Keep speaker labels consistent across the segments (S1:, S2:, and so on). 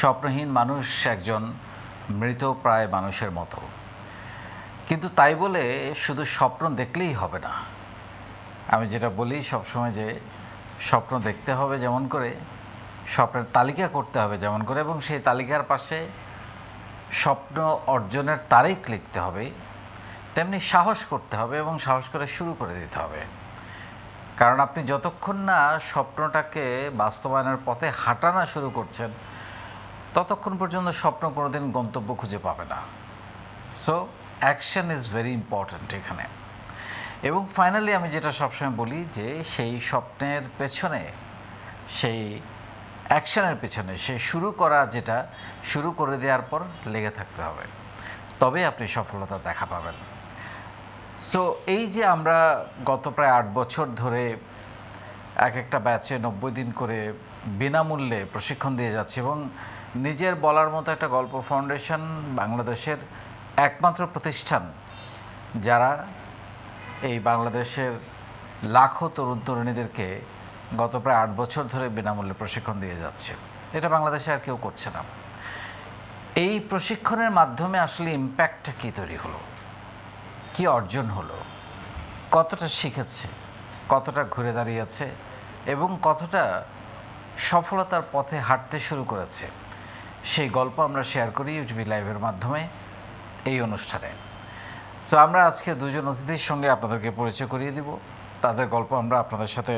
S1: স্বপ্নহীন মানুষ একজন মৃত প্রায় মানুষের মতো। কিন্তু তাই বলে শুধু স্বপ্ন দেখলেই হবে না। আমি যেটা বলি সবসময় যে স্বপ্ন দেখতে হবে যেমন করে, স্বপ্নের তালিকা করতে হবে যেমন করে এবং সেই তালিকার পাশে স্বপ্ন অর্জনের তারিখ লিখতে হবে, তেমনি সাহস করতে হবে এবং সাহস করে শুরু করে দিতে হবে। কারণ আপনি যতক্ষণ না স্বপ্নটাকে বাস্তবায়নের পথে হাঁটা না শুরু করছেন ততক্ষণ পর্যন্ত স্বপ্ন কোনোদিন গন্তব্য খুঁজে পাবে না। So action is very important এখানে। এবং ফাইনালি আমি যেটা সবসময় বলি যে সেই স্বপ্নের পেছনে, সেই অ্যাকশনের পেছনে, সে শুরু করা যেটা, শুরু করে দেওয়ার পর লেগে থাকতে হবে। তবে আপনি সফলতা দেখা পাবেন। সো এই যে আমরা গত প্রায় আট বছর ধরে এক একটা ব্যাচে নব্বই দিন করে বিনামূল্যে প্রশিক্ষণ দিয়ে যাচ্ছি এবং নিজের বলার মতো একটা গল্প ফাউন্ডেশন বাংলাদেশের একমাত্র প্রতিষ্ঠান, যারা এই বাংলাদেশের লাখো তরুণ তরুণীদেরকে গত প্রায় আট বছর ধরে বিনামূল্যে প্রশিক্ষণ দিয়ে যাচ্ছে। এটা বাংলাদেশে আর কেউ করছে না। এই প্রশিক্ষণের মাধ্যমে আসলে ইম্প্যাক্টটা কী তৈরি হলো? কি অর্জন হলো? কতটা শিখেছে? কতটা ঘুরে দাঁড়িয়েছে? এবং কতটা সফলতার পথে হাঁটতে শুরু করেছে? সেই গল্প আমরা শেয়ার করি ইউটিভি লাইভের মাধ্যমে এই অনুষ্ঠানে। সো আমরা আজকে দুজন অতিথির সঙ্গে আপনাদেরকে পরিচয় করিয়ে দিব। তাদের গল্প আমরা আপনাদের সাথে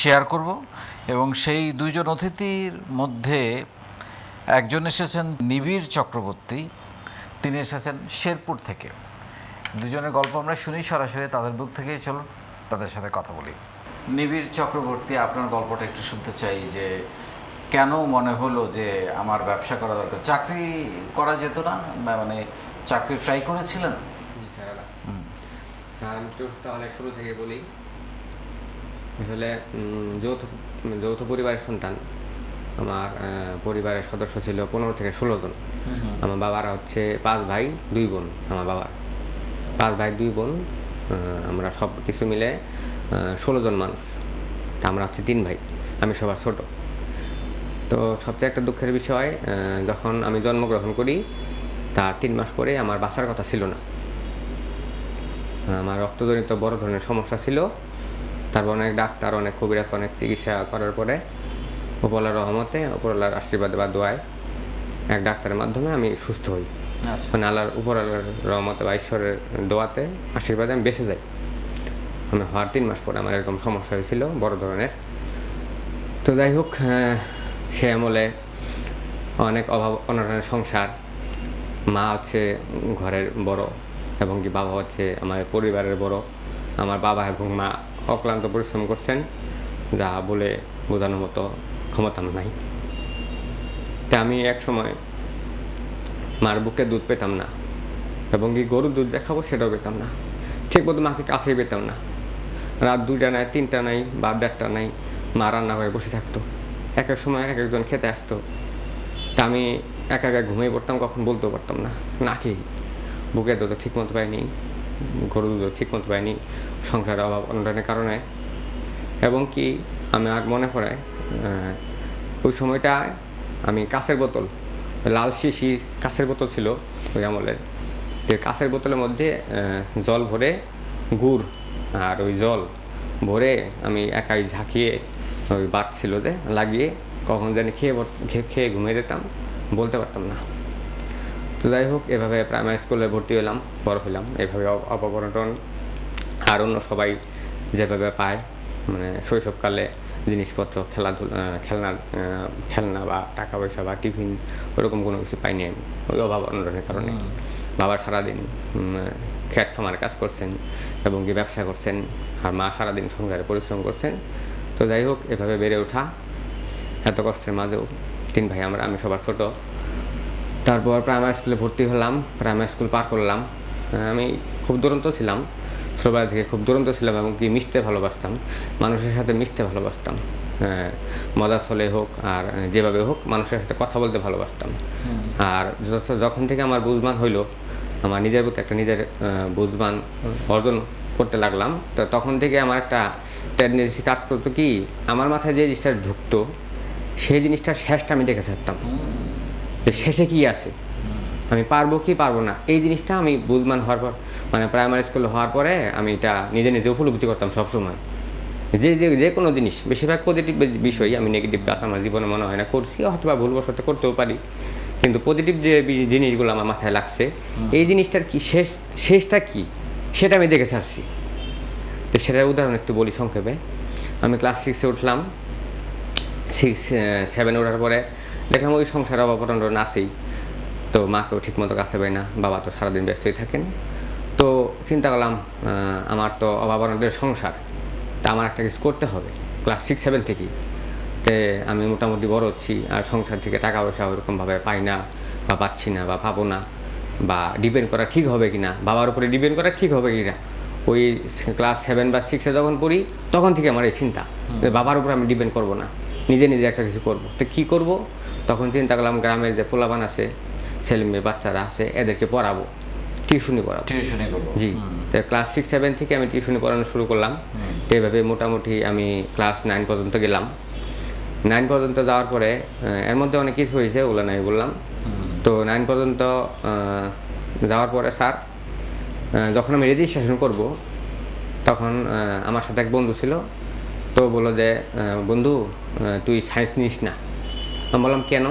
S1: শেয়ার করব এবং সেই দুইজন অতিথির মধ্যে একজন এসেছেন নিবিড় চক্রবর্তী, তিনি এসেছেন শেরপুর থেকে। দুজনের গল্প আমরা শুনি, সরাসরি তাদের বুক থেকেই চলুন, তাদের সাথে কথা বলি। নিবিড় চক্রবর্তী, আপনার গল্পটা একটু শুনতে চাই যে কেন মনে হলো যে আমার ব্যবসা করা দরকার? চাকরি করা যেত না মানে চাকরি ট্রাই করেছিলেন?
S2: স্যার আমি তাহলে শুরু থেকে বলি। আসলে যৌথ যৌথ পরিবারের সন্তান। আমার পরিবারের সদস্য ছিল পনেরো থেকে ষোলো জন। আমার বাবারা হচ্ছে পাঁচ ভাই দুই বোন আমার বাবার। পাঁচ ভাই দুই বোন আমরা সব কিছু মিলে ষোলো জন মানুষ। আমরা হচ্ছে তিন ভাই। আমি সবার ছোট। তো সবচেয়ে একটা দুঃখের বিষয় যখন আমি জন্মগ্রহণ করি তার তিন মাস পরে আমার বাঁচার কথা ছিল না। আমার রক্তজনিত বড় ধরনের সমস্যা ছিল। তারপর অনেক ডাক্তার অনেক কবিরাজ অনেক চিকিৎসা করার পরে উপরওয়ালার রহমতে উপরওয়ালার আশীর্বাদে বা দোয়ায় এক ডাক্তারের মাধ্যমে আমি সুস্থ হই।
S1: আচ্ছা।
S2: মানে আল্লাহর উপরওয়ালার রহমতে বা ঈশ্বরের দোয়াতে আশীর্বাদে আমি বেঁচে যাই। আমি হওয়ার তিন মাস পরে আমার এরকম সমস্যা হয়েছিল বড় ধরনের। তো যাই হোক সে আমলে অনেক অভাব, অনটনের সংসার। মা হচ্ছে ঘরের বড় এবং কি বাবা হচ্ছে আমার পরিবারের বড়। আমার বাবা এবং মা অক্লান্ত পরিশ্রম করছেন, যা বলে বোঝানোর মতো ক্ষমতা নাই। তা আমি এক সময় মার বুকে দুধ পেতাম না এবং কি গরুর দুধ দেখাবো সেটাও পেতাম না। ঠিক মতো মাকে কাছেই পেতাম না। রাত দুইটা নাই, তিনটা নাই বা দেড়টা নাই, মা রান্না করে বসে থাকতো। এক এক সময় এক একজন খেতে আসতো। তা আমি একা একা ঘুমিয়ে পড়তাম, কখন বলতেও পারতাম না। না খেয়ে বুকের দুধ ঠিক মতো পাইনি, গরুর দুধ ঠিক মতো পাইনি, সংসারের অভাব অনটনের কারণে। এবং কি আমি আর মনে পড়ে ওই সময়টা আমি কাঁচের বোতল, লাল শিশির কাঁচের বোতল ছিল ওই আমলের। তো কাঁচের বোতলের মধ্যে জল ভরে, গুড় আর ওই জল ভরে আমি একাই ঝাঁকিয়ে ওই বাত ছিল যে লাগিয়ে কখন জানি খেয়ে খেয়ে খেয়ে ঘুমিয়ে যেতাম বলতে পারতাম না। তো যাই হোক এভাবে প্রাইমারি স্কুলে ভর্তি হলাম বড় হলাম। এভাবে অ- অপবর্তন আর অন্য সবাই যেভাবে পায় মানে শৈশবকালে জিনিসপত্র খেলাধুলা আহ, খেলনা খেলনা বা টাকা পয়সা বা টিফিন ওরকম কোনো কিছু পাইনি আমি ওই অভাব অনটনের কারণে। বাবা সারাদিন খেত খামারে কাজ করছেন এবং কি ব্যবসা করছেন আর মা সারাদিন সংসারে পরিশ্রম করছেন তো যাই হোক এভাবে বেড়ে ওঠা এত কষ্টের মাঝেও। তিন ভাই আমরা আমি সবার ছোট। তারপর প্রাইমারি স্কুলে ভর্তি হলাম প্রাইমারি স্কুল পার করলাম। আমি খুব দুরন্ত ছিলাম ছোটবেলা থেকে খুব দুরন্ত ছিলাম এবং কি মিশতে ভালোবাসতাম মানুষের সাথে মিশতে ভালোবাসতাম। মজা ছলে হোক আর যেভাবে হোক মানুষের সাথে কথা বলতে ভালোবাসতাম। আর যখন থেকে আমার বুঝবান হইল আমার নিজের প্রতি একটা নিজের বুঝবান অর্জন করতে লাগলাম তো তখন থেকে আমার একটা টেন্ডেন্সি কাজ করতো কি? আমার মাথায় যে জিনিসটা ঢুকতো সেই জিনিসটার শেষটা আমি দেখে থাকতাম শেষে কি আছে? আমি পারব কি পারব না? এই জিনিসটা আমি বুঝমান হওয়ার পর মানে প্রাইমারি স্কুলে হওয়ার পরে আমি এটা নিজে নিজে উপলব্ধি করতাম সবসময়। যে যে যে কোনো জিনিস বেশিরভাগ পজিটিভ বিষয় আমি নেগেটিভ কাজ আমার জীবনে মনে হয় না করছি হয়তো বা ভুলবশত করতেও পারি। কিন্তু পজিটিভ যে জিনিসগুলো আমার মাথায় লাগছে এই জিনিসটার কি শেষ শেষটা কি? সেটা আমি দেখে ছাড়ছি। তো সেটার উদাহরণ একটু বলি সংক্ষেপে। আমি ক্লাস সিক্সে উঠলাম। সিক্স সেভেন ওঠার পরে দেখলাম ওই সংসার অভাব অনটন আছেই। তো মাকেও ঠিকমতো কাছে পাই না, বাবা তো সারাদিন ব্যস্তই থাকেন। তো চিন্তা করলাম আমার তো অভাব সংসার। তা আমার একটা কিছু করতে হবে। ক্লাস সিক্স সেভেন থেকেই। তে আমি মোটামুটি বড় হচ্ছি, আর সংসার থেকে টাকা পয়সা ওরকমভাবে পাই না, বা পাচ্ছি না, বা পাবো না, বা ডিপেন্ড করা ঠিক হবে কি না বাবার উপরে ডিপেন্ড করা ঠিক হবে কি না ওই ক্লাস সেভেন বা সিক্সে যখন পড়ি তখন থেকে আমার এই চিন্তা যে বাবার উপর আমি ডিপেন্ড করব না নিজে নিজে একটা কিছু করব। তো কী করব? তখন চিন্তা করলাম গ্রামের যে পোলাবান আছে ছেলে মেয়ে বাচ্চারা আছে এদেরকে পড়াবো। টিউশনি পড়াবো।
S1: টিউশনি করব।
S2: জি। তো ক্লাস সিক্স সেভেন থেকে আমি টিউশনি পড়ানো শুরু করলাম। তো এইভাবে মোটামুটি আমি ক্লাস নাইন পর্যন্ত গেলাম। নাইন পর্যন্ত যাওয়ার পরে এর মধ্যে অনেক কিছু হয়েছে ওগুলো নাই বললাম। তো নাইন পর্যন্ত যাওয়ার পরে স্যার যখন আমি রেজিস্ট্রেশন করব, তখন আমার সাথে এক বন্ধু ছিল। তো বলল যে বন্ধু তুই সায়েন্স নিস না। আমি বললাম, কেন?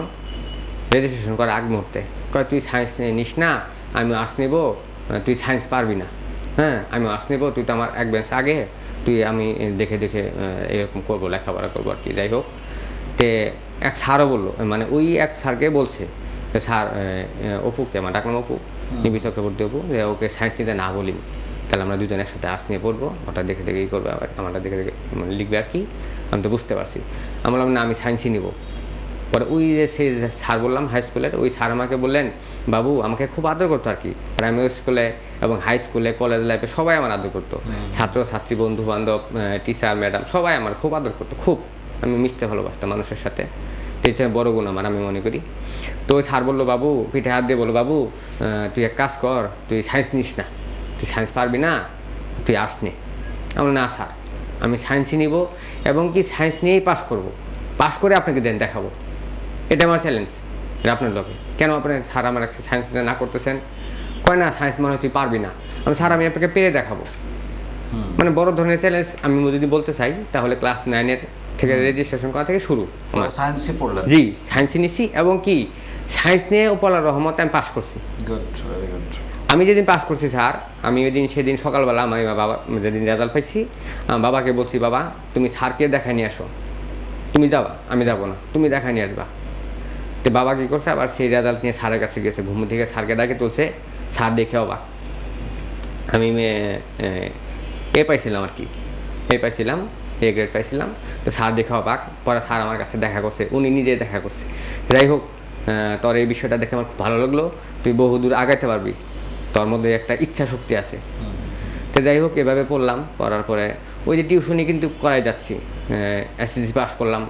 S2: রেজিস্ট্রেশন করার আগ মুহূর্তে। কয়, তুই সায়েন্স নিস না আমি আর্টস নেব তুই সায়েন্স পারবি না। হ্যাঁ আমি আর্টস নেব, তুই তো আমার এক বেঞ্চ আগে, তুই আমি দেখে দেখে এরকম করব, লেখাপড়া করব আর কি, যাই হোক। তে এক স্যারও বলল মানে ওই এক স্যারকে বলছে স্যার অপুকে, আমার ডাকলাম অপু। নিবি চক্রবর্তী অপু যে ওকে সায়েন্স নিতে না বলি তাহলে আমরা দুজন একসাথে আর্টস নিয়ে পড়ব ওটা দেখে দেখেই করবে আবার আমারটা দেখে দেখে মানে লিখবে আর কি আমি তো বুঝতে পারছি। আমি বললাম না আমি সায়েন্সই নিবো। পরে ওই যে সেই স্যার বললাম হাই স্কুলের ওই স্যার আমাকে বললেন বাবু আমাকে খুব আদর করতো আর কি। প্রাইমারি স্কুলে এবং হাই স্কুলে কলেজ লাইফে সবাই আমার আদর করতো। ছাত্র ছাত্রী বন্ধু বান্ধব টিচার ম্যাডাম সবাই আমার খুব আদর করতো খুব। আমি মিশতে ভালোবাসতাম মানুষের সাথে। টিচার বড় গুণ আমার আমি মনে করি। তো স্যার বলল বাবু পিঠে হাত দিয়ে বলল বাবু তুই এক কাজ কর তুই সায়েন্স নিস না। তুই সায়েন্স পারবি না তুই আর্টস নে। আমি না স্যার আমি সায়েন্সই নিব এবং কি সায়েন্স নিয়েই পাশ করব। পাশ করে আপনাকে দেন দেখাবো। এটা আমার চ্যালেঞ্জ এটা আপনার লোকে কেন আপনার স্যার আমার সায়েন্স না করতেছেন? কয় না সায়েন্স মনে হয় তুই পারবি না। আমি স্যার আমি আপনাকে পেরে দেখাবো। মানে বড় ধরনের চ্যালেঞ্জ আমি যদি বলতে চাই তাহলে ক্লাস নাইনের থেকে রেজিস্ট্রেশন করা থেকে শুরু। আমার
S1: সায়েন্সই পড়লেন।
S2: জি সায়েন্স নিছি এবং কি সায়েন্স নিয়ে উপলার রহমত আমি পাস করছি। আমি যেদিন পাস করছি স্যার আমি ওই দিন সেদিন সকালবেলা আমি বাবা যেদিন রেজাল্ট পাইছি বাবাকে বলছি বাবা তুমি স্যারকে দেখায় নিয়ে আসো। তুমি যাবা আমি যাব না তুমি দেখায় নিয়ে আসবা। তো বাবা কী করছে আবার সেই রেজাল্ট নিয়ে স্যারের কাছে গেছে ঘুম থেকে স্যারকে ডাকে তুলছে স্যার দেখে অবাক। আমি এ পাইছিলাম আর কি এ পাইছিলাম। এ গ্রেড পাইছিলাম। তো স্যার দেখে অবাক পরে স্যার আমার কাছে দেখা করছে, উনি নিজে দেখা করছে। যাই হোক তোর এই বিষয়টা দেখে আমার খুব ভালো লাগল। তুই বহুদূর আগাইতে পারবি। তোর মধ্যে একটা ইচ্ছা শক্তি আছে। তো যাই হোক, এভাবে পড়লাম, পড়ার পরে ওই যে টিউশনি কিন্তু করাই যাচ্ছি। এসএসসি পাস করলাম।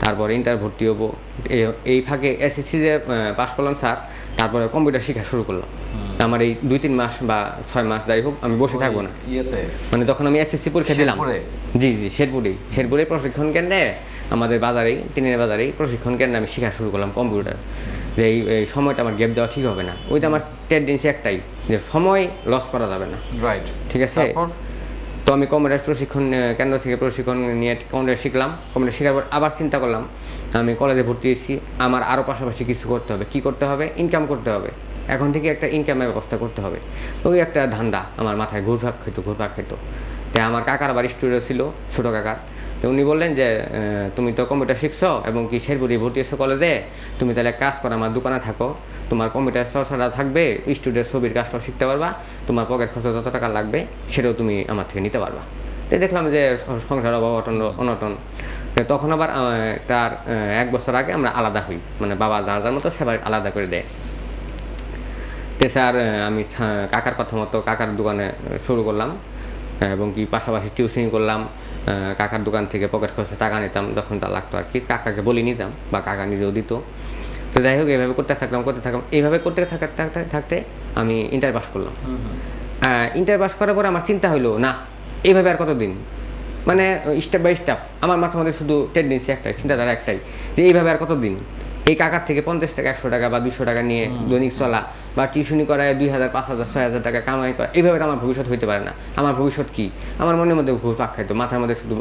S2: তারপরে ইন্টার ভর্তি হব। এই- এই ফাঁকে এসএসসি যে পাস করলাম স্যার তারপরে কম্পিউটার শেখা শুরু করলাম। আমার এই দুই তিন মাস বা ছয় মাস যাই হোক আমি বসে থাকব না।
S1: ইয়েতে?
S2: মানে তখন আমি এসএসসি পরীক্ষা দিলাম। জি জি শেরপুরেই। শেরপুরে প্রশিক্ষণ কেন্দ্রে আমাদের বাজারেই তিনের বাজারেই প্রশিক্ষণ কেন্দ্রে আমি শেখা শুরু করলাম কম্পিউটার। যে এই এই সময়টা আমার গ্যাপ দেওয়া ঠিক হবে না। ওইটা আমার টেন্ডেন্সি একটাই যে সময় লস করা যাবে না।
S1: রাইট
S2: ঠিক আছে? তো আমি কম্পিউটার প্রশিক্ষণ কেন্দ্র থেকে প্রশিক্ষণ নিয়ে কম্পিউটার শিখলাম। কম্পিউটার শেখার পর আবার চিন্তা করলাম আমি কলেজে ভর্তি হয়েছি, আমার আরও পাশাপাশি কিছু করতে হবে। কি করতে হবে? ইনকাম করতে হবে। এখন থেকে একটা ইনকামের ব্যবস্থা করতে হবে। ওই একটা ধান্দা আমার মাথায় ঘুরপাক খেত ঘুরপাক খেত তাই আমার কাকার আবার স্টুডিও ছিল, ছোটো কাকার। তো উনি বললেন যে তুমি তো কম্পিউটার শিখছো এবং কি শেরপুরে ভর্তি এসো কলেজে তুমি তাহলে কাজ করো, আমার দোকানে থাকো। তোমার কম্পিউটার চর্চাটা থাকবে স্টুডিওর ছবির কাজটাও শিখতে পারবা। তোমার পকেট খরচা যত টাকা লাগবে, সেটাও তুমি আমার থেকে নিতে পারবা। তাই দেখলাম যে সংসার অভাব অনটন। তখন আবার তার এক বছর আগে আমরা আলাদা হই। মানে বাবা যার যার মতো সেবার আলাদা করে দেয়। তো স্যার আমি কাকার কথা মতো কাকার দোকানে শুরু করলাম এবং কি পাশাপাশি টিউশনি করলাম কাকার দোকান থেকে পকেট খরচে টাকা নিতাম যখন তা লাগতো আর কি কাকাকে বলে নিতাম বা কাকা নিজেও দিত। তো যাই হোক এইভাবে করতে থাকলাম করতে থাকলাম এইভাবে করতে থাকতে থাকতে থাকতে আমি ইন্টার পাস করলাম। ইন্টার পাস করার পর আমার চিন্তা হইল না এইভাবে আর কতদিন? মানে স্টেপ বাই স্টেপ আমার মাথার মধ্যে শুধু টেন্ডেন্সি একটাই চিন্তাধারা একটাই যে এইভাবে আর কতদিন? এই কাকার থেকে পঞ্চাশ টাকা একশো টাকা বা দুশো টাকা নিয়ে দৈনিক চলা বা টিউশনি করায় দুই হাজার পাঁচ হাজার ছয় হাজার টাকা কামাই করা এইভাবে তো আমার ভবিষ্যৎ হইতে পারে না। আমার ভবিষ্যৎ কি? আমার মনের মধ্যে ঘুর পাক খাইতো মাথার মধ্যে শুধু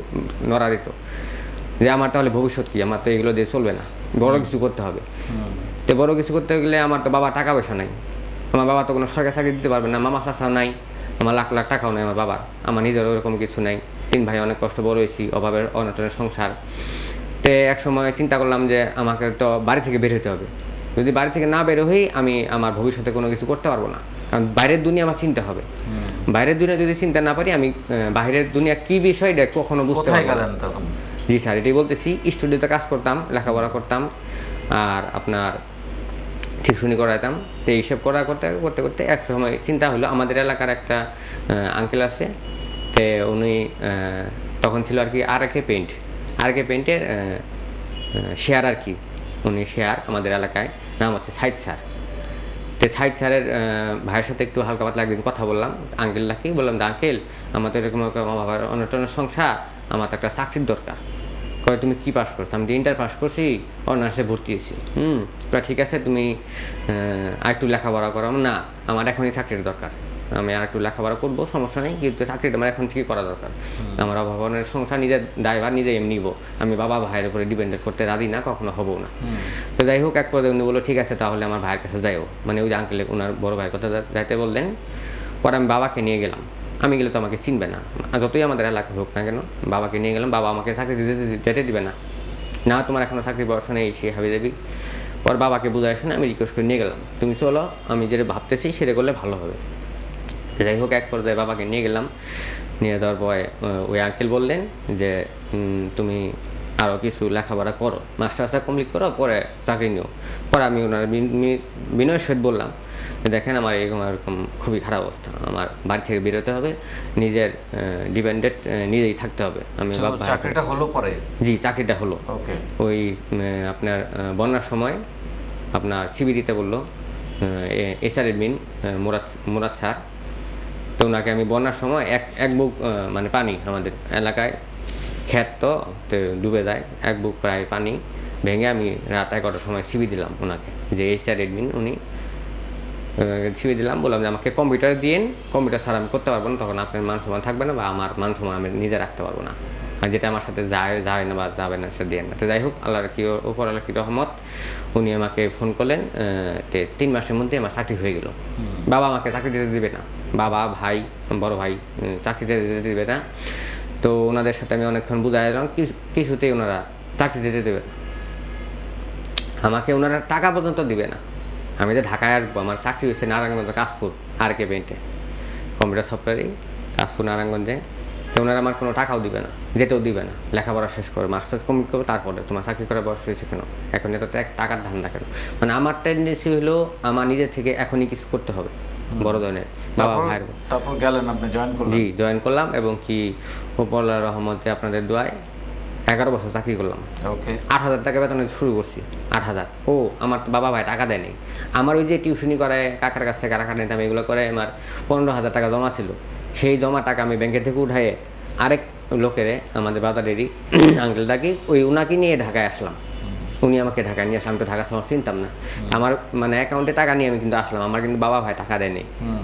S2: নড়া দিত। যে আমার তাহলে ভবিষ্যৎ কি? আমার তো এগুলো দিয়ে চলবে না। বড় কিছু করতে হবে। তো বড় কিছু করতে গেলে আমার তো বাবা টাকা পয়সা নাই। আমার বাবা তো কোনো সরকারি চাকরি দিতে পারবে না মামা চাষাও নাই। আমার লাখ লাখ টাকাও নেই আমার বাবার। আমার নিজের ওরকম কিছু নাই। তিন ভাই অনেক কষ্ট বড় হয়েছি অভাবের অনটনের সংসার। তে এক সময় চিন্তা করলাম যে আমাকে তো বাড়ি থেকে বের হতে হবে। যদি বাড়ি থেকে না বের হই আমি আমার ভবিষ্যতে কোনো কিছু করতে পারব না। কারণ বাইরের দুনিয়া আমার চিন্তা হবে। বাইরের দুনিয়া যদি চিন্তা না পারি আমি বাইরের দুনিয়া কি বিষয় এটা কখনো বুঝতে
S1: গেলেন তখন?
S2: জি স্যার এটাই বলতেছি স্টুডিওতে কাজ করতাম লেখাপড়া করতাম। আর আপনার টিউশনি করাতাম তো এইসব করা করতে করতে করতে এক সময় চিন্তা হলো আমাদের এলাকার একটা আঙ্কেল আছে, তো উনি তখন ছিল আর কি আর কে পেন্ট আর কে পেন্টের শেয়ার আর কি, উনি শেয়ার আমাদের এলাকায়, নাম হচ্ছে সাইদ স্যার তো সাইদ স্যারের ভাইয়ের সাথে একটু হালকা পাতলা একদিন কথা বললাম আঙ্কেল নাকি বললাম যে আঙ্কেল আমার তো এরকম বাবার অন্যতম সংসার, আমার তো একটা চাকরির দরকার। কয়, তুমি কি পাস করছ? আমি ইন্টার পাস করছি, অনার্সে ভর্তি হয়েছি। হুম। কয় ঠিক আছে তুমি আর একটু লেখাপড়া করো। না আমার এখনই চাকরির দরকার। আমি আর একটু লেখাপড়া করব সমস্যা নেই কিন্তু চাকরিটা আমার এখন থেকেই করা দরকার। আমার অভাবনের সংসার নিজের দায়ভার নিজে এমনি নিব। আমি বাবা ভাইয়ের উপরে ডিপেন্ডেন্ট করতে রাজি না কখনো হব না। তো যাই হোক এক পর্যায়ে উনি বলল ঠিক আছে তাহলে আমার ভাইয়ের কাছে যাইও। মানে ওই আঙ্কেলে ওনার বড় ভাইয়ের কথা যাইতে বললেন। পরে আমি বাবাকে নিয়ে গেলাম। আমি গেলে তো আমাকে চিনবে না। যতই আমাদের এলাকা হোক না কেন বাবাকে নিয়ে গেলাম। বাবা আমাকে চাকরি যেতে দিবে না। না তোমার এখনও চাকরি বয়স নেই সে হাবি দেবী পর বাবাকে বুঝায় শুনে আমি রিকোয়েস্ট করে নিয়ে গেলাম। তুমি চলো আমি যেটা ভাবতেছি সেটা করলে ভালো হবে। যাই হোক এক পর্যায়ে বাবাকে নিয়ে গেলাম। নিয়ে যাওয়ার পরে ওই আঙ্কেল বললেন যে তুমি আরও কিছু লেখাপড়া করো মাস্টার্স কমপ্লিট করো পরে চাকরি নিও। পরে আমি ওনার বিনয় সহিত বললাম দেখেন আমার এরকম এরকম খুবই খারাপ অবস্থা। আমার বাড়ি থেকে বেরোতে হবে নিজের ডিপেন্ডেন্ট নিজেই থাকতে হবে। আমি
S1: চাকরিটা হলো পরে?
S2: জি চাকরিটা হলো। ওই আপনার বন্যার সময় আপনার ছিবি দিতে বলল SR admin Morad Morad sir. তো ওনাকে আমি বন্যার সময় এক এক বুক মানে পানি আমাদের এলাকায় খ্যাত তো ডুবে যায়, এক বুক প্রায় পানি ভেঙে আমি রাত এগারোটার সময় ছিবি দিলাম ওনাকে, যে এইচআর এডমিন উনি ছিঁড়ে দিলাম বললাম যে আমাকে কম্পিউটার দিন কম্পিউটার ছাড়া আমি করতে পারব না তখন আপনার মান সম্মান থাকবে না বা আমার মান সম্মান আমি নিজে রাখতে পারব না। আর যেটা আমার সাথে যায় যায় না বা যাবে না সেটা দিয়ে না। তো যাই হোক আল্লাহর কি উপর আল্লাহ কি রহমত উনি আমাকে ফোন করলেন তে তিন মাসের মধ্যে আমার চাকরি হয়ে গেল। বাবা আমাকে চাকরি দিতে দিবে না। বাবা ভাই বড় ভাই চাকরি দিতে দিবে না। তো ওনাদের সাথে আমি অনেকক্ষণ বুঝাই এলাম কিছু- কিছুতেই ওনারা চাকরি দিতে দেবে না। আমাকে ওনারা টাকা পর্যন্ত দিবে না। আমি যে ঢাকায় আসব আমার চাকরি হয়েছে নারায়ণগঞ্জ কাশপুর আর কে পেন্টে কম্পিউটার সফটওয়্যারই কাশপুর নারায়ণগঞ্জে। তো ওনারা আমার কোনো টাকাও দিবে না যেতেও দিবে না। লেখাপড়া শেষ করে মাস্টার্স কমপ্লিট করবে তারপরে তোমার চাকরি করার বয়স হয়েছে কেন? এখন এত এক টাকার ধান্দা কেন? মানে আমার টেন্ডেন্সি হলো আমার নিজের থেকে এখনই কিছু করতে হবে বড় ধরনের। বাবা ভাইয়ের
S1: তারপর গেলেন আপনি জয়েন করলেন?
S2: জি জয়েন করলাম এবং কি উপরলা রহমতে আপনাদের দোয়ায় এগারো বছর চাকরি করলাম।
S1: ওকে
S2: আট হাজার টাকা বেতনে শুরু করছি আট হাজার। ও আমার বাবা ভাই টাকা দেয়নি আমার ওই যে টিউশনি করে কাকার কাছ থেকে টাকা নিতাম এগুলো করে আমার পনেরো হাজার টাকা জমা ছিল। সেই জমা টাকা আমি ব্যাংকের থেকে উঠাইয়ে আরেক লোকেরে আমাদের বাজারেরই আঙ্কেল ডাকি ওই উনাকে নিয়ে ঢাকায় আসলাম। উনি আমাকে ঢাকায় নিয়ে আসলাম আমি তো ঢাকা শহর চিনতাম না। আমার মানে অ্যাকাউন্টে টাকা নিয়ে আমি কিন্তু আসলাম আমার কিন্তু বাবা ভাই টাকা দেয়নি।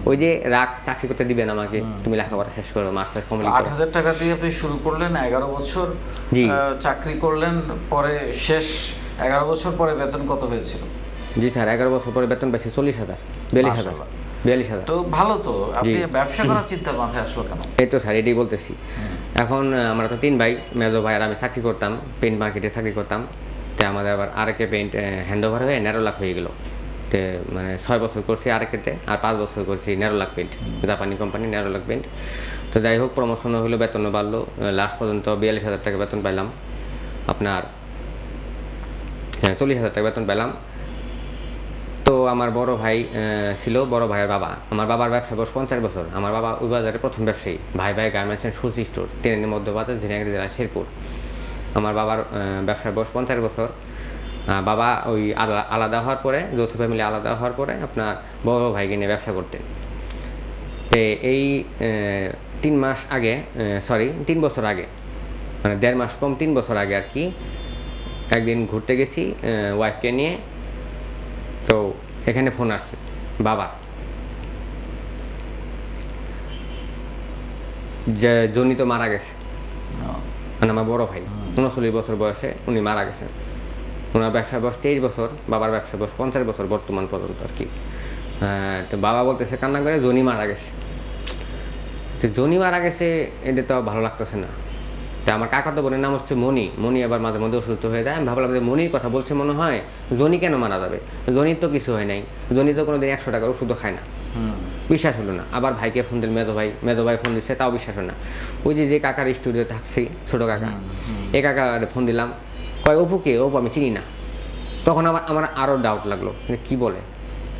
S2: ওই যে রাগ চাকরি করতে দিবেন আমাকে তুমি লেখাপড়া শেষ করো মাস্টার্স কমপ্লিট
S1: আট হাজার টাকা দিয়ে আপনি শুরু করলেন এগারো বছর
S2: জি।
S1: চাকরি করলেন পরে শেষ এগারো বছর পরে বেতন কত হয়েছিল?
S2: জি স্যার এগারো বছর পরে বেতন পাইছি চল্লিশ হাজার বিয়াল্লিশ হাজার বিয়াল্লিশ হাজার।
S1: তো ভালো তো আপনি ব্যবসা করার চিন্তা মাথায় আসলো কেন?
S2: এই তো স্যার এটাই বলতেছি। এখন আমরা তো তিন ভাই মেজো ভাই আর আমি চাকরি করতাম পেন্ট মার্কেটে চাকরি করতাম। তো আমাদের আবার আরেকে পেন্ট হ্যান্ড ওভার হয়ে নেরোলাখ হয়ে গেলো। তো মানে ছয় বছর করছি আরেকেতে আর পাঁচ বছর করছি নেরোলাখ পেন্ট জাপানি কোম্পানি নেরোলাখ পেন্ট তো যাই হোক প্রমোশন হলো, বেতনও বাড়লো লাস্ট পর্যন্ত বিয়াল্লিশ হাজার টাকা বেতন পাইলাম। আপনার হ্যাঁ চল্লিশ হাজার টাকা বেতন পেলাম তো আমার বড় ভাই ছিল, বড় ভাইয়ের বাবা। আমার বাবার ব্যবসা বয়স পঞ্চাশ বছর। আমার বাবা ওই বাজারে প্রথম ব্যবসায়ী। ভাই ভাই গার্মেন্টস অ্যান্ড সুজি স্টোর ট্রেনের মধ্যবাজার ঝিনাইগাড়ি জেলা শেরপুর। আমার বাবার ব্যবসার বয়স পঞ্চাশ বছর। বাবা ওই আলা- আলাদা হওয়ার পরে, যৌথ ফ্যামিলি আলাদা হওয়ার পরে আপনার বড় ভাইকে নিয়ে ব্যবসা করতেন। তো এই তিন মাস আগে সরি তিন বছর আগে মানে দেড় মাস কম তিন বছর আগে আর কি, একদিন ঘুরতে গেছি ওয়াইফকে নিয়ে। তো এখানে ফোন আসছে বাবা যে জনি তো মারা গেছে। মানে আমার বড় ভাই, উনচল্লিশ বছর বয়সে উনি মারা গেছেন। ওনার ব্যবসা বয়স তেইশ বছর, বাবার ব্যবসা বয়স পঞ্চাশ বছর বর্তমান পর্যন্ত আর কি। তো বাবা বলতেছে, কান্না করে জনি মারা গেছে। তো জনি মারা গেছে, এটা তো ভালো লাগতেছে না। তা আমার কাকা তো বোনের নাম হচ্ছে মণি। মণি আবার মাঝে মধ্যে অসুস্থ হয়ে যায়। আমি ভাবলাম যে মণির কথা বলছে মনে হয়, জনি কেন মারা যাবে? জনির তো কিছু হয় নাই। জনি তো কোনোদিন একশো টাকার ওষুধও খায় না। বিশ্বাস হলো না। আবার ভাইকে ফোন দিল মেজো ভাই মেজো ভাই ফোন দিচ্ছে তাও বিশ্বাস হলো না। ওই যে যে কাকার স্টুডিও থাকছি ছোটো কাকা এ কাকার ফোন দিলাম। কয় অপুকে অপু আমি চিনি না। তখন আবার আমার আরও ডাউট লাগল যে কী বলে?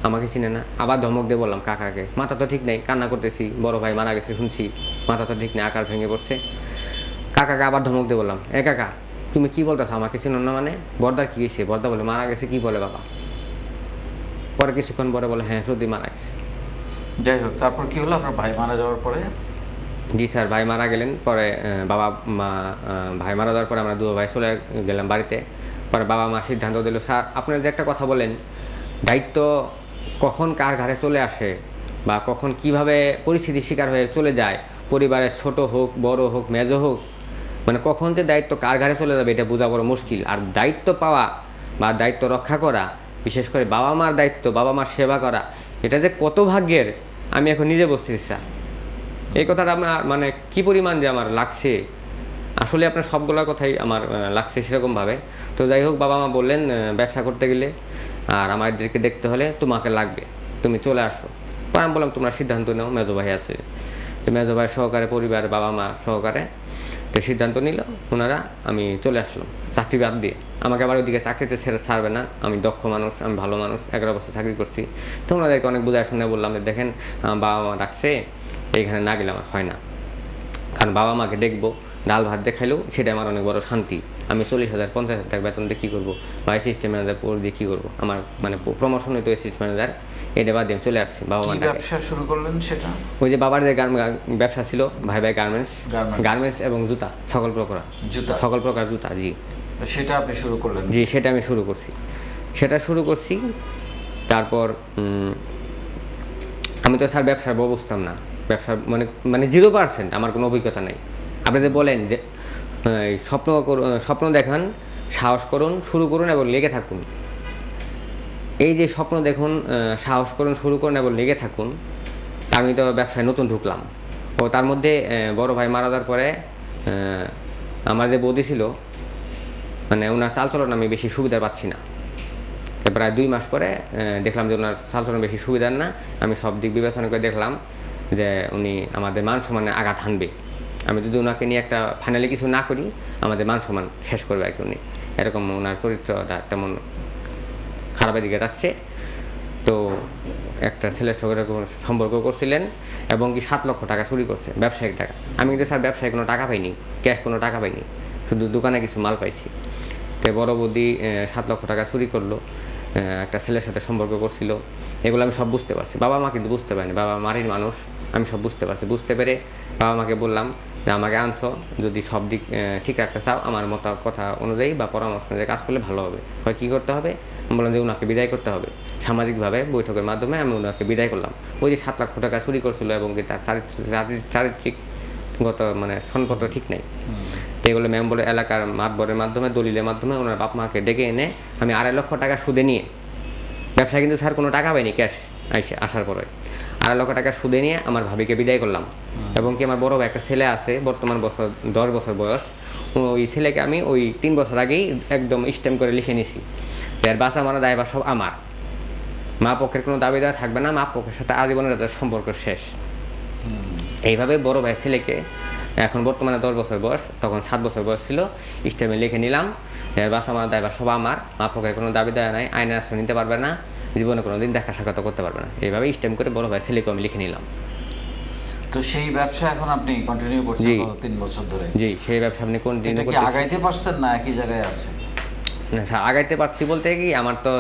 S2: আমাকে চিনে না। আবার ধমক দিয়ে বললাম কাকাকে মাথা তো ঠিক নেই কান্না করতেছি বড় ভাই মারা গেছে শুনছি মাথা তো ঠিক নেই আকার ভেঙে পড়ছে। কাকাকে আবার ধমক দিয়ে বললাম এ কাকা তুমি কি বলতেছো আমাকে চিনো না মানে? বর্দার কি হয়েছে? বর্দা বলে মারা গেছে কি বলে বাবা? পরে কিছুক্ষণ পরে বলে হ্যাঁ সত্যি মারা গেছে।
S1: যাই হোক, তারপর কি হলো? আপনার ভাই মারা যাওয়ার পরে?
S2: জি স্যার, ভাই মারা গেলেন, পরে বাবা, মা ভাই মারা যাওয়ার পরে আমরা দু ভাই চলে গেলাম বাড়িতে। পরে বাবা মা সিদ্ধান্ত দিল, স্যার, আপনারা যে একটা কথা বলেন, দায়িত্ব কখন কার ঘাড়ে চলে আসে বা কখন কীভাবে পরিস্থিতির শিকার হয়ে চলে যায়, পরিবারের ছোট হোক, বড় হোক, মেজো হোক মানে কখন যে দায়িত্ব কার ঘাড়ে চলে যাবে এটা বোঝা বড় মুশকিল। আর দায়িত্ব পাওয়া বা দায়িত্ব রক্ষা করা, বিশেষ করে বাবা মার দায়িত্ব, বাবা মার সেবা করা এটা যে কত ভাগ্যের, আমি এখন নিজে বসতেছি স্যার। এই কথাটা আমার মানে কি পরিমাণ যে আমার লাগছে, আসলে আপনার সবগুলো কথাই আমার লাগছে সেরকমভাবে। তো যাই হোক, বাবা মা বললেন ব্যবসা করতে গেলে আর আমাদেরকে দেখতে হলে তোমাকে লাগবে, তুমি চলে আসো। আমি বললাম, তোমরা সিদ্ধান্ত নাও, মেজো ভাই আছে। তো মেজো ভাই সহকারে পরিবার বাবা মা সহকারে তো সিদ্ধান্ত নিল, ওনারা, আমি চলে আসলাম। চাকরি বাদ দিয়ে। আমাকে আবার ওইদিকে চাকরিতে ছেড়ে ছাড়বে না। আমি দক্ষ মানুষ, আমি ভালো মানুষ, এগারো বছর চাকরি করছি। তো ওনাদেরকে অনেক বোঝায় শুনে বললাম দেখেন বাবা মা ডাকছে, এইখানে না গেলে আমার হয় না। কারণ বাবা মাকে দেখব, ডাল ভাত দেখাইলেও সেটা আমার অনেক বড় শান্তি। আমি চল্লিশ হাজার পঞ্চাশ হাজার টাকা বেতন দিয়ে কী করব? বা অ্যাসিস্ট্যান্ট ম্যানেজার পর দিয়ে কী করব? আমার মানে প্রমোশন হইতো অ্যাসিস্ট্যান্ট ম্যানেজার এটা বাদ দিয়ে চলে আসছি বাবা মা
S1: ব্যবসা শুরু করলেন সেটা?
S2: ওই যে বাবার যে ব্যবসা ছিল ভাই ভাই গার্মেন্টস গার্মেন্টস এবং জুতা সকল প্রকার।
S1: জুতা।
S2: সকল প্রকার জুতা জি।
S1: সেটা আপনি শুরু করলেন?
S2: জি সেটা আমি শুরু করছি। সেটা শুরু করছি তারপর আমি তো স্যার ব্যবসার বুঝতাম না। ব্যবসার মানে মানে জিরো পার্সেন্ট আমার কোনো অভিজ্ঞতা নেই। আপনি যে বলেন যে স্বপ্ন স্বপ্ন দেখান, সাহস করুন, শুরু করুন এবং লেগে থাকুন। এই যে স্বপ্ন দেখুন সাহস করুন, শুরু করুন এবং লেগে থাকুন, আমি তো ব্যবসায় নতুন ঢুকলাম। ও তার মধ্যে বড় ভাই মারা যাওয়ার পরে আমার যে বৌদি ছিল মানে ওনার চালচলন আমি বেশি সুবিধা পাচ্ছি না। প্রায় দুই মাস পরে দেখলাম যে ওনার চালচলন বেশি সুবিধার না, আমি সব দিক বিবেচনা করে দেখলাম যে উনি আমাদের মান সম্মানে আঘাত হানবে। আমি যদি ওনাকে নিয়ে একটা ফাইনালি কিছু না করি, আমাদের মান সম্মান শেষ করবে আর কি উনি। এরকম ওনার চরিত্রটা তেমন খারাপের দিকে যাচ্ছে। তো একটা ছেলের সঙ্গে সম্পর্ক করছিলেন এবং কি সাত লক্ষ টাকা চুরি করছে, ব্যবসায়িক টাকা। আমি কিন্তু স্যার ব্যবসায় কোনো টাকা পাইনি, ক্যাশ কোনো টাকা পাইনি, শুধু দোকানে কিছু মাল পাইছি। তো বড় বৌদি সাত লক্ষ টাকা চুরি করল একটা ছেলের সাথে সম্পর্ক করছিল। এগুলো আমি সব বুঝতে পারছি। বাবা মা কিন্তু বুঝতে পারেনি। বাবা মারির মানুষ, আমি সব বুঝতে পারছি। বুঝতে পেরে বাবা মাকে বললাম আমাকে আনছো যদি সব দিক ঠিক রাখতে চাও আমার মতো কথা অনুযায়ী বা পরামর্শ অনুযায়ী কাজ করলে ভালো হবে। হয় কী করতে হবে? আমি বললাম যে ওনাকে বিদায় করতে হবে। সামাজিকভাবে বৈঠকের মাধ্যমে আমি ওনাকে বিদায় করলাম। ওই যে সাত লক্ষ টাকা চুরি করছিল এবং কি তার চারিত্রিক চারি- চারিত্রিকগত মানে সনপত্র ঠিক নেই। তো এগুলো ম্যাম বলে এলাকার মাতবরের মাধ্যমে দলিলের মাধ্যমে ওনার বাপ মাকে ডেকে এনে আমি আড়াই লক্ষ টাকা সুদে নিয়ে ব্যবসায় কিন্তু স্যার কোনো টাকা পাইনি ক্যাশ আইসে আসার পরে। আড়াই লক্ষ টাকা সুদে নিয়ে আমার ভাবিকে বিদায় করলাম। এবং কি আমার বড় একটা ছেলে আছে বর্তমান বছর দশ বছর বয়স ওই ছেলেকে আমি ওই তিন বছর আগেই একদম স্ট্যাম্প করে লিখে নিছি। এর বাসা মারা দায়বা সব আমার। মা পক্ষের কোনো দাবি দেওয়া থাকবে না মা পক্ষের সাথে আজীবনের তাদের সম্পর্ক শেষ। এইভাবে বড় ভাই ছেলেকে এখন বর্তমানে দশ বছর বয়স তখন সাত বছর বয়স ছিল স্টেমে লিখে নিলাম এর বাসা আমার দায়বার সব আমার মা পক্ষের কোনো দাবি দেওয়া নাই আইনের আশ্রয় নিতে পারবে না। জীবনে কোনো দিন দেখা সাক্ষাৎ করতে পারবে না। এইভাবে স্টেম করে বড় ভাই ছেলেকে আমি লিখে নিলাম।
S1: তো সেই ব্যবসা এখন আপনি কন্টিনিউ করছেন গত তিন বছর ধরে।
S2: জি সেই ব্যবসা আপনি কোন দিন
S1: কি আগাইতে পারছেন না একই জায়গায় আছে
S2: না স্যার আগাইতে পারছি বলতে কি আমার তো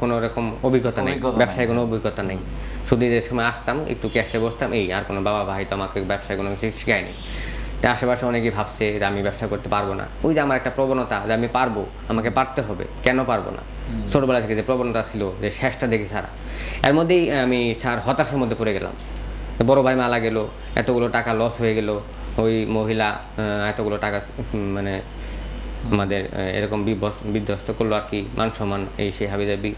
S2: কোনো রকম অভিজ্ঞতা নেই। ব্যবসায় কোনো অভিজ্ঞতা নেই। শুধু যে সময় আসতাম একটু ক্যাশে বসতাম এই আর কোনো বাবা ভাই তো আমাকে ব্যবসায় কোনো কিছু শেখায়নি। আশেপাশে অনেকেই ভাবছে যে আমি ব্যবসা করতে পারব না। ওই যে আমার একটা প্রবণতা যে আমি পারব আমাকে পারতে হবে কেন পারব না? ছোটবেলা থেকে যে প্রবণতা ছিল যে শেষটা দেখি ছাড়া। এর মধ্যেই আমি স্যার হতাশার মধ্যে পড়ে গেলাম। বড় ভাই মালা গেল এতগুলো টাকা লস হয়ে গেল ওই মহিলা এতগুলো টাকা মানে আমাদের এরকম বিধ্বস্ত করল আর কি মান সম্মান এই সে হাবি দাবি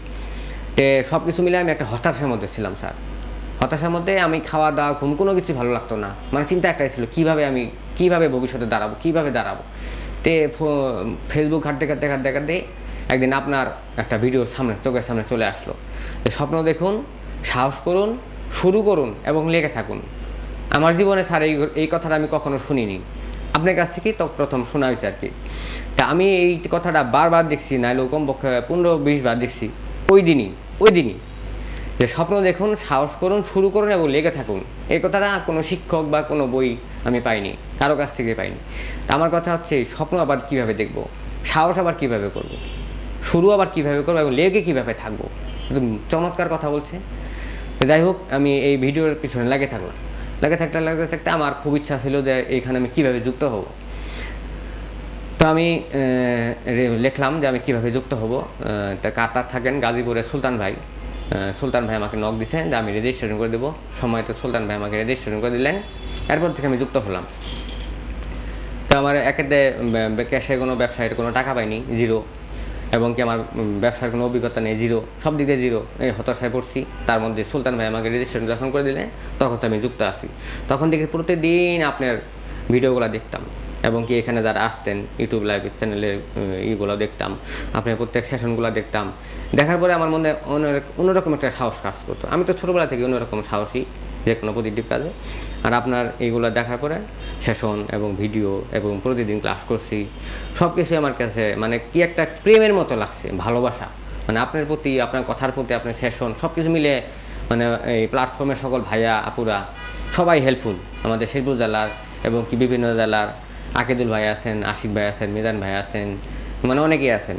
S2: তে সব কিছু মিলে আমি একটা হতাশার মধ্যে ছিলাম স্যার। হতাশার মধ্যে আমি খাওয়া দাওয়া, ঘুম, কোনো কিছু ভালো লাগতো না। মানে চিন্তা একটাই ছিল, কীভাবে আমি, কীভাবে ভবিষ্যতে দাঁড়াবো, কীভাবে দাঁড়াবো। তে ফেসবুক ঘাটতে ঘাটতে ঘাটতে ঘাটতে একদিন আপনার একটা ভিডিও সামনে, চোখের সামনে চলে আসলো। স্বপ্ন দেখুন, সাহস করুন, শুরু করুন এবং লেগে থাকুন। আমার জীবনে স্যার এই এই কথাটা আমি কখনো শুনিনি। আপনার কাছ থেকেই তো প্রথম শোনা হয়েছে আর কি। তা আমি এই কথাটা বারবার দেখছি নাইলেও কমপক্ষে পনেরো, বিশ বার দেখছি। ওই দিনই ওই দিনই। যে স্বপ্ন দেখুন, সাহস করুন, শুরু করুন এবং লেগে থাকুন। এই কথাটা কোনো শিক্ষক বা কোনো বই আমি পাইনি, কারও কাছ থেকে পাইনি। তা আমার কথা হচ্ছে, স্বপ্ন আবার কীভাবে দেখব? সাহস আবার কীভাবে করব? শুরু আবার কীভাবে করব এবং লেগে কীভাবে থাকব? একদম চমৎকার কথা বলছে। যাই হোক, আমি এই ভিডিওর পিছনে লাগে থাকলাম। লাগে থাকতে লাগে থাকতে আমার খুব ইচ্ছা ছিল যে এইখানে আমি কীভাবে যুক্ত হব। তো আমি লিখলাম যে আমি কীভাবে যুক্ত হব। তা কাতার থাকেন? গাজীপুরের সুলতান ভাই। সুলতান ভাই আমাকে নক দিছেন যে আমি রেজিস্ট্রেশন করে দেবো। সময় তো সুলতান ভাই আমাকে রেজিস্ট্রেশন করে দিলেন। এরপর থেকে আমি যুক্ত হলাম। তো আমার একেতে ক্যাশে কোনো ব্যবসায়ের কোনো টাকা পাইনি জিরো এবং কি আমার ব্যবসার কোনো অভিজ্ঞতা নেই জিরো সব দিক জিরো এই হতাশায় পড়ছি। তার মধ্যে সুলতান ভাই আমাকে রেজিস্ট্রেশন যখন করে দিলেন, তখন তো আমি যুক্ত আছি। তখন থেকে প্রতিদিন আপনার ভিডিওগুলো দেখতাম। এবং কি এখানে যারা আসতেন ইউটিউব লাইভ চ্যানেলের ইগুলো দেখতাম, আপনার প্রত্যেক সেশনগুলো দেখতাম। দেখার পরে আমার মনে অন্য- অন্যরকম একটা সাহস কাজ করতো। আমি তো ছোটোবেলা থেকে অন্যরকম সাহসী যে কোনো পজিটিভ কাজে। আর আপনার এইগুলো দেখার পরে সেশন এবং ভিডিও এবং প্রতিদিন ক্লাস করছি। সব কিছু আমার কাছে মানে কি একটা প্রেমের মতো লাগছে, ভালোবাসা। মানে আপনার প্রতি, আপনার কথার প্রতি, আপনার সেশন সব কিছু মিলে মানে এই প্ল্যাটফর্মের সকল ভাইয়া আপুরা সবাই হেল্পফুল আমাদের শেরপুর জেলার এবং কি বিভিন্ন জেলার আকিদুল ভাই আছেন আশিক ভাই আছেন মিজান ভাই আছেন মানে অনেকেই আছেন।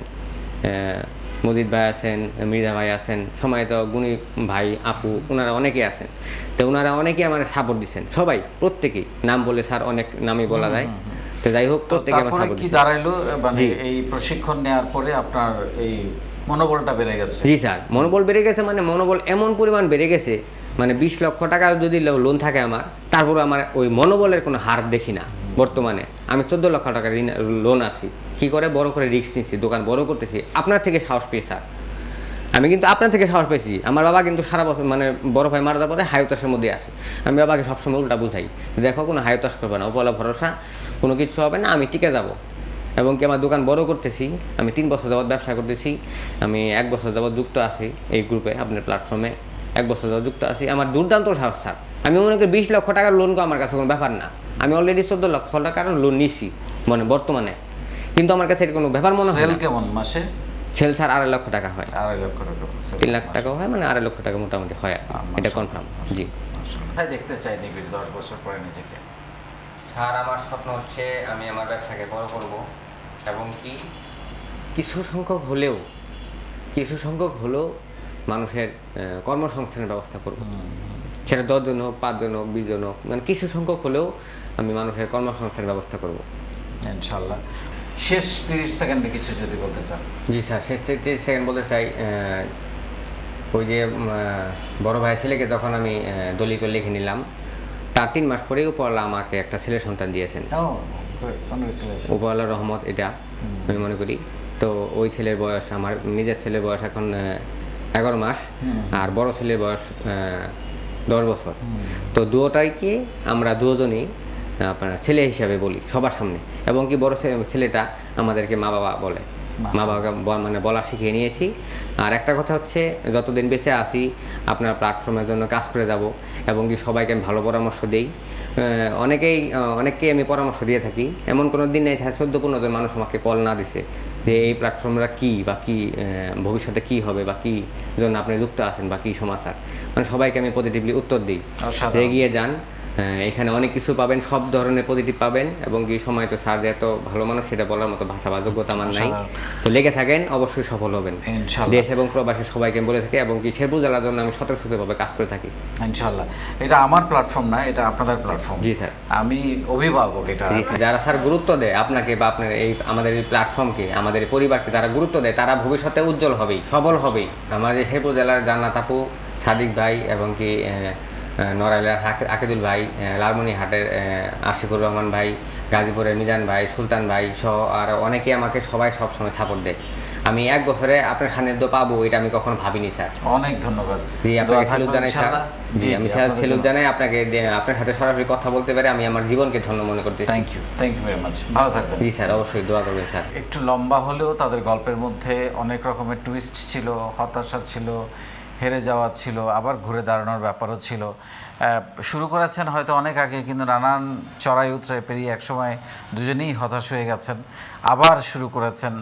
S2: মজিদ ভাই আছেন মৃধা ভাই আছেন সময়ত গুণী ভাই আপু ওনারা অনেকেই আছেন। তো ওনারা অনেকেই আমার সাপোর্ট দিচ্ছেন সবাই প্রত্যেকেই। নাম বলে স্যার অনেক নামই বলা যায়। তো যাই হোক প্রত্যেকে আমার সাপোর্ট
S1: কি দাঁড়াইলো? মানে এই প্রশিক্ষণ নেওয়ার পরে আপনার এই মনোবলটা বেড়ে গেছে?
S2: জি স্যার মনোবল বেড়ে গেছে মানে মনোবল এমন পরিমাণ বেড়ে গেছে মানে বিশ লক্ষ টাকা যদি লোন থাকে আমার তারপর আমার ওই মনোবলের কোনো হার দেখি না। বর্তমানে। আমি চোদ্দ লক্ষ টাকা ঋণ লোন আছি। কি করে? বড় করে রিস্ক নিচ্ছি দোকান বড় করতেছি। আপনার থেকে সাহস পেয়ে স্যার। আমি কিন্তু আপনার থেকে সাহস পেয়েছি। আমার বাবা কিন্তু সারা বছর মানে বড় ভাই মারা যাওয়ার পরে হায়তাসের মধ্যে আছে। আমি বাবাকে সবসময় উল্টা বুঝাই, দেখো, কোনো হায়তাস করবে না, উপলা ভরসা, কোনো কিছু হবে না, আমি টিকে যাব। এবং কি আমার দোকান বড় করতেছি, আমি তিন বছর যাবৎ ব্যবসা করতেছি, আমি এক বছর যাবৎ যুক্ত আছি এই গ্রুপে আপনার প্ল্যাটফর্মে এক বছর যাবৎ যুক্ত আছি। আমার দুর্দান্ত সাহস, স্যার। আমি মনে করি বিশ লক্ষ টাকার লোন আমার কাছে কোনো ব্যাপার না। আমি অলরেডি চোদ্দ লক্ষ টাকার লোন নিছি মানে বর্তমানে। কিন্তু আমার কাছে এটা কোনো ব্যাপার মনে হয়
S1: কেমন মাসে?
S2: সেল ছাড় আড়াই লক্ষ টাকা হয়।
S1: আড়াই লক্ষ টাকা
S2: তিন লাখ। টাকা হয় মানে আড়াই লক্ষ টাকা মোটামুটি হয় এটা কনফার্ম জি।
S1: ভাই দেখতে চাই নিবিড় দশ বছর পরে নিজেকে।
S2: স্যার আমার স্বপ্ন হচ্ছে আমি আমার ব্যবসাকে বড় করব এবং কি কিছু সংখ্যক হলেও কিছু সংখ্যক হলেও মানুষের কর্মসংস্থানের ব্যবস্থা করব। সেটা দশজন হোক পাঁচজন হোক বিশজন হোক মানে কিছু সংখ্যক হলেও আমি মানুষের কর্মসংস্থানের ব্যবস্থা করব।
S1: ইনশাল্লাহ শেষ তিরিশ সেকেন্ডে কিছু যদি বলতে চান।
S2: জি স্যার শেষ তিরিশ সেকেন্ড বলতে চাই ওই যে বড় ভাই ছেলেকে তখন আমি দলিত লিখে নিলাম তার তিন মাস পরেই উপরওয়ালা আমাকে একটা ছেলে সন্তান দিয়েছেন।
S1: ও
S2: রহমত এটা আমি মনে করি। তো ওই ছেলের বয়স আমার নিজের ছেলের বয়স এখন এগারো মাস। আর বড় ছেলের বয়স দশ বছর। তো দুটাইকে আমরা দুজনেই আপনার ছেলে হিসাবে বলি সবার সামনে। এবং কি বড় ছেলেটা আমাদেরকে মা বাবা বলে। মা বাবাকে মানে বলা শিখিয়ে নিয়েছি। আর একটা কথা হচ্ছে যতদিন বেঁচে আসি আপনার প্ল্যাটফর্মের জন্য কাজ করে যাব এবং কি সবাইকে আমি ভালো পরামর্শ দিই। অনেকেই অনেককেই আমি পরামর্শ দিয়ে থাকি। এমন কোনো দিন নেই চোদ্দ পনেরো জন মানুষ আমাকে কল না দিছে। যে এই প্ল্যাটফর্মরা কী বা কী ভবিষ্যতে কী হবে বা কী জন্য আপনি যুক্ত আছেন বা কী সমাচার? মানে সবাইকে আমি পজিটিভলি উত্তর দিই। এগিয়ে যান। এখানে অনেক কিছু পাবেন সব ধরনের পজিটিভ পাবেন এবং কি সময় তো স্যার এত ভালো মানুষ সেটা বলার মতো ভাষা বা যোগ্যতা আমার নাই। তো লেগে থাকেন অবশ্যই সফল হবেন। দেশ এবং প্রবাসী সবাইকে বলে থাকি এবং কি শেরপুর জেলার জন্য আমি সতর্কভাবে কাজ করে থাকি।
S1: ইনশাল্লাহ এটা আমার প্ল্যাটফর্ম না এটা আপনাদের প্ল্যাটফর্ম
S2: জি স্যার।
S1: আমি অভিভাবক এটা।
S2: যারা স্যার গুরুত্ব দেয় আপনাকে বা আপনার এই আমাদের এই প্ল্যাটফর্মকে আমাদের পরিবারকে যারা গুরুত্ব দেয় তারা ভবিষ্যতে উজ্জ্বল হবেই সবল হবেই। আমাদের শেরপুর জেলার জান্নাত আপু সাদিক ভাই এবং কি নড়াইলের আকিদুল ভাই আহ, আশিকুর রহমান ভাই গাজীপুরের মিজান ভাই সুলতান ভাই সহ আর অনেকে আমাকে সবাই সবসময় সাপোর্ট দেয়। আমি এক বছরে আপনার সান্নিধ্য পাবো এটা আমি কখনো ভাবিনি স্যার।
S1: অনেক ধন্যবাদ।
S2: জি আপনাকে জানাই স্যার। জি আমি স্যার স্যালুট জানাই আপনাকে আপনার সাথে সরাসরি কথা বলতে পারে আমি আমার জীবনকে ধন্য মনে করতেছি।
S1: Thank you thank you very much ভালো থাকবেন।
S2: জি স্যার অবশ্যই দোয়া করবেন স্যার।
S1: একটু লম্বা হলেও তাদের গল্পের মধ্যে অনেক রকমের টুইস্ট ছিল হতাশা ছিল হেরে যাওয়া ছিল, আবার ঘুরে দাঁড়ানোর ব্যাপারও ছিল। শুরু করেছেন হয়তো অনেক আগে, কিন্তু নানান চড়াই উতরে পেরিয়ে একসময় দুজনেই হতাশ হয়ে গেছেন। আবার শুরু করেছেন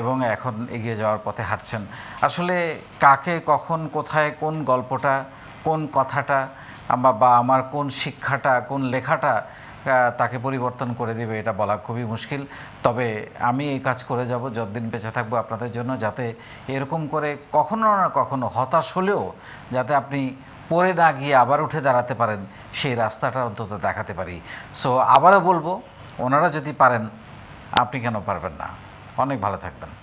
S1: এবং এখন এগিয়ে যাওয়ার পথে হাঁটছেন। আসলে কাকে, কখন, কোথায়, কোন গল্পটা, কোন কথাটা বা আমার কোন শিক্ষাটা, কোন লেখাটা তাকে পরিবর্তন করে দেবে, এটা বলা খুবই মুশকিল। তবে আমি এই কাজ করে যাব, যতদিন বেঁচে থাকব আপনাদের জন্য, যাতে এরকম করে কখনো না কখনো হতাশ হলেও যাতে আপনি পরে না গিয়ে আবার উঠে দাঁড়াতে পারেন, সেই রাস্তাটা অন্তত দেখাতে পারি। সো আবারও বলব, ওনারা যদি পারেন, আপনি কেন পারবেন না? অনেক ভালো থাকবেন।